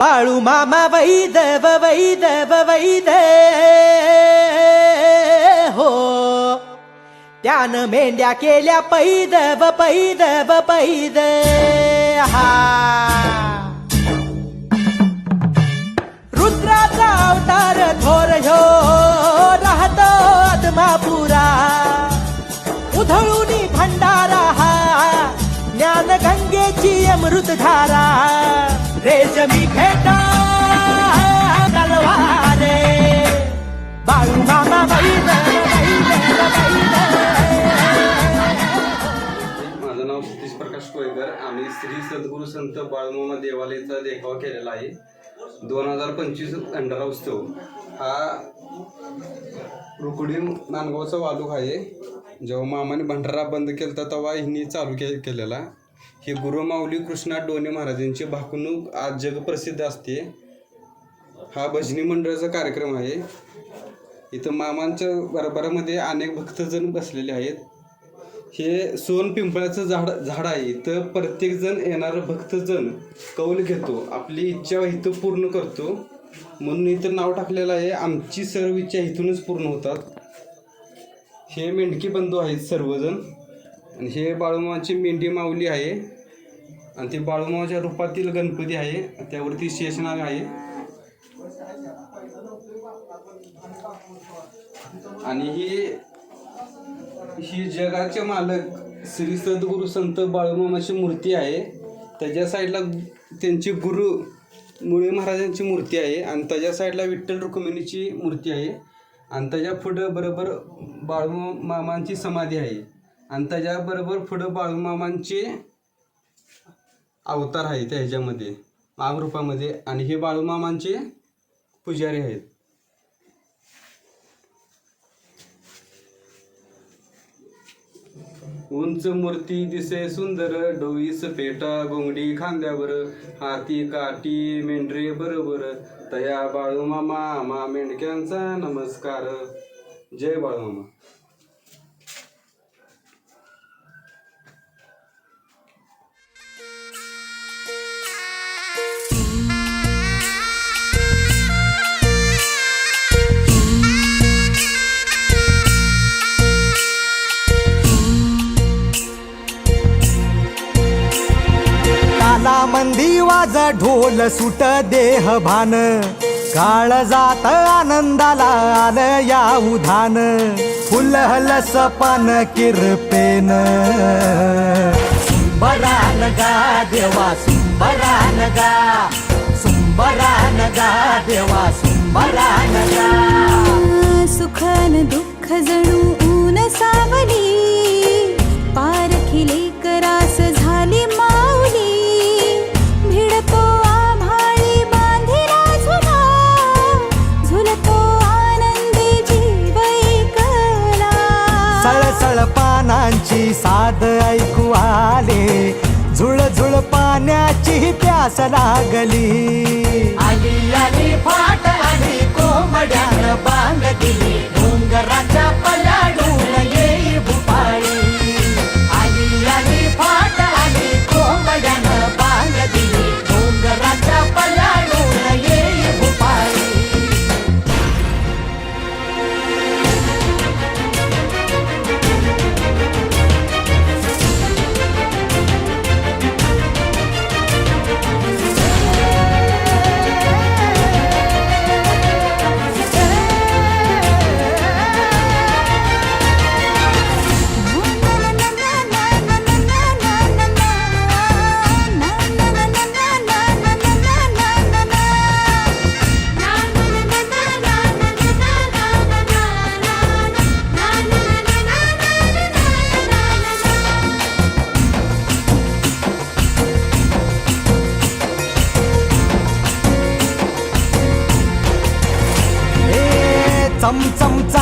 बाळू मामा वैदव वैदव वैद हो त्यानं मेंढ्या केल्या पैद पैदव पैद हा रुद्राचा अवतार थोर ह्यो राहतो आत्मापुरा उधळूनी भंडारा हा ज्ञान गंगेची अमृतधारा रेशमी भेटा तलवारे। बाळू मामा माझं नाव सतीश प्रकाश कोळेकर. आम्ही श्री सद्गुरू संत बाळमामा देवालयाचा देखावा केलेला आहे. दोन हजार पंचवीस खंडारा उत्सव. हा रुकडी नांदगावचा वालूक आहे. जेव्हा मामाने भंडारा बंद केला तेव्हा हिनी चालू के केलेला. हे गुरुमाऊली कृष्णा डोने महाराजांची भाकणूक आज जगप्रसिद्ध असते. हा भजनी मंडळाचा कार्यक्रम आहे. इथं मामांच्या बरोबरामध्ये अनेक भक्तजण बसलेले आहेत. हे सोन पिंपळाचं झाड झाड आहे. इथं प्रत्येकजण येणारं भक्तजण. कौल घेतो. आपली इच्छा इथं पूर्ण करतो. म्हणून इथं नाव टाकलेलं आहे. आमची सर्व इच्छा इथूनच पूर्ण होतात. हे मेंढकी बंधू आहेत सर्वजण. आणि हे बाळूमाची मेंढी माऊली आहे. आणि ते बाळूमाच्या रूपातील गणपती आहे. त्यावरती शेषनाग आहे. आणि ही ही जगाचे मालक श्री सद्गुरू संत बाळूमामाची मूर्ती आहे. त्याच्या साईडला त्यांची गुरु मुळे महाराजांची मूर्ती आहे. आणि त्याच्या साईडला विठ्ठल रुक्मिणीची मूर्ती आहे. आणि त्याच्या पुढं बरोबर बाळू मामांची समाधी आहे. आणि त्याच्याबरोबर पुढं बाळूमामांचे अवतार आहे त्या ह्याच्यामध्ये मागरूपामध्ये. आणि हे बाळूमामांचे पुजारी आहेत. उंच मूर्ती दिसे सुंदर डोईस पेटा गोंगडी खांद्यावर हाती काठी मेंढरे बरोबर. तया बाळूमामा मा मेंढक्यांचा नमस्कार. जय बाळूमामा. मंदी वाजा ढोल सुट देह भान. काळ जात आनंदाला आलं या उधान. फुल सपन पान किरपेन. सुंबरान गा देवा सुंबरान गा सुंबरान गा देवा सुंबरान गा सुखन दुःख जणू ऊन सावली. पारखिले करास झाली मा पानांची साध ऐकू आले. झुळ झुळ पाण्याची प्यास लागली.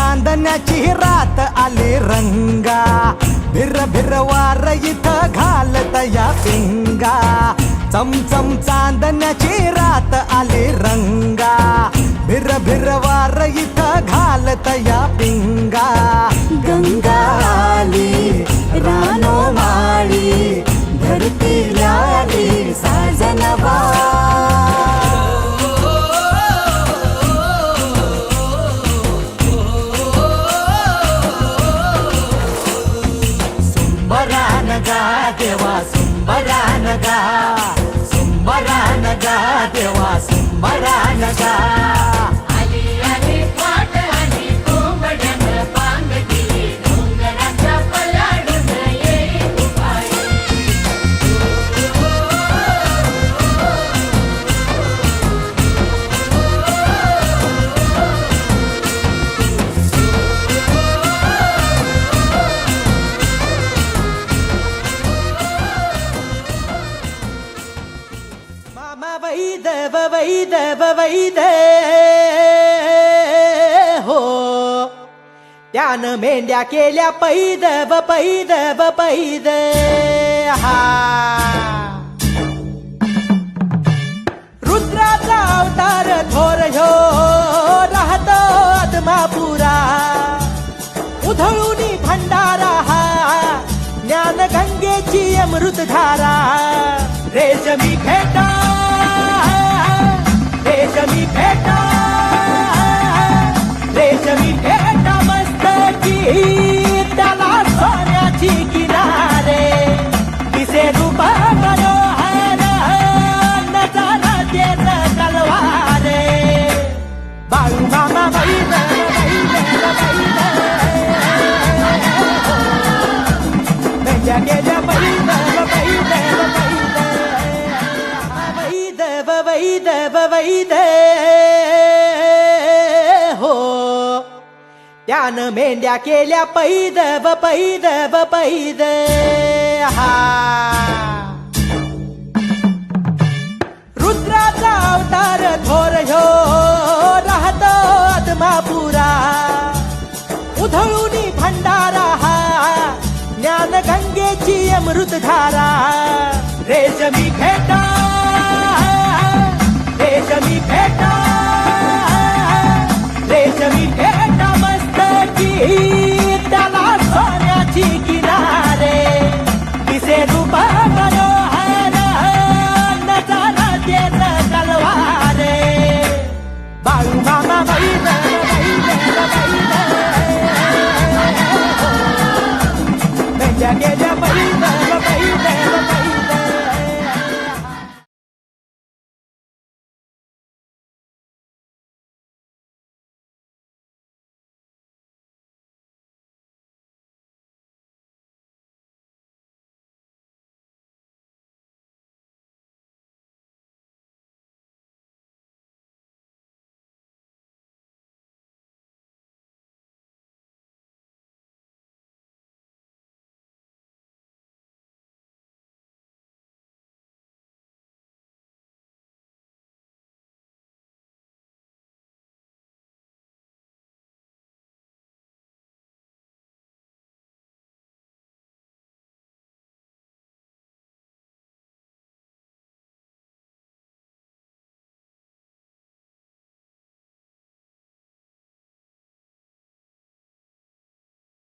चांदण्याची रात आली रंगा. भिर भिर वार इथं घालत या पिंगा. चमचम चांदण्याची रात आली रंगा. भिर भिर वार इथं घालत पिंगा. सुंबरानगा देवा सुंबरानगा सुंबरानगा देवा सुंबरानगा. देव वै देव वै दे हो। त्यान मेंढ्या केल्या पैद व पैद व पैद हा। रुद्राचा अवतार थोर ह्यो राहतो आत्मापुरा उधळून भंडारा हा ज्ञान गंगेची अमृतधारा। रेशमी फेटा बैल बैल वैद हो। त्यानं मेंढ्या केल्या पैद व पैद व पैद हा। रुद्राचा अवतार थोर ह्यो राहतो आत्मापुरा। उधळून भंडारा हा ज्ञान गंगेची अमृतधारा रेशमी भेटा। जमी भेटा